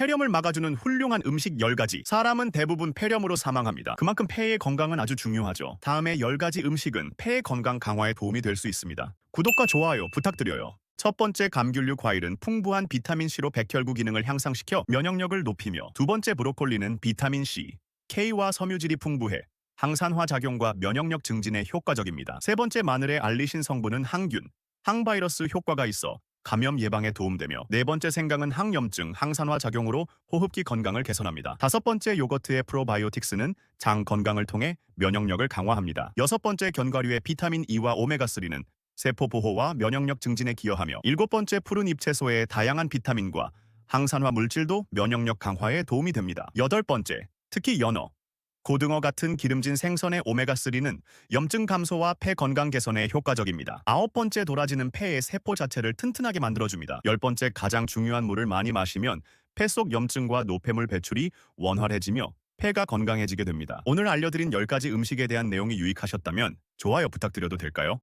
폐렴을 막아주는 훌륭한 음식 10가지. 사람은 대부분 폐렴으로 사망합니다. 그만큼 폐의 건강은 아주 중요하죠. 다음에 10가지 음식은 폐의 건강 강화에 도움이 될 수 있습니다. 구독과 좋아요 부탁드려요. 첫 번째 감귤류 과일은 풍부한 비타민C로 백혈구 기능을 향상시켜 면역력을 높이며 두 번째 브로콜리는 비타민C, K와 섬유질이 풍부해 항산화 작용과 면역력 증진에 효과적입니다. 세 번째 마늘의 알리신 성분은 항균, 항바이러스 효과가 있어 감염 예방에 도움되며 네 번째 생강은 항염증, 항산화 작용으로 호흡기 건강을 개선합니다. 다섯 번째 요거트의 프로바이오틱스는 장 건강을 통해 면역력을 강화합니다. 여섯 번째 견과류의 비타민 E와 오메가3는 세포 보호와 면역력 증진에 기여하며 일곱 번째 푸른 잎채소의 다양한 비타민과 항산화 물질도 면역력 강화에 도움이 됩니다. 여덟 번째, 특히 연어, 고등어 같은 기름진 생선의 오메가3는 염증 감소와 폐 건강 개선에 효과적입니다. 아홉 번째 도라지는 폐의 세포 자체를 튼튼하게 만들어줍니다. 열 번째 가장 중요한 물을 많이 마시면 폐 속 염증과 노폐물 배출이 원활해지며 폐가 건강해지게 됩니다. 오늘 알려드린 10가지 음식에 대한 내용이 유익하셨다면 좋아요 부탁드려도 될까요?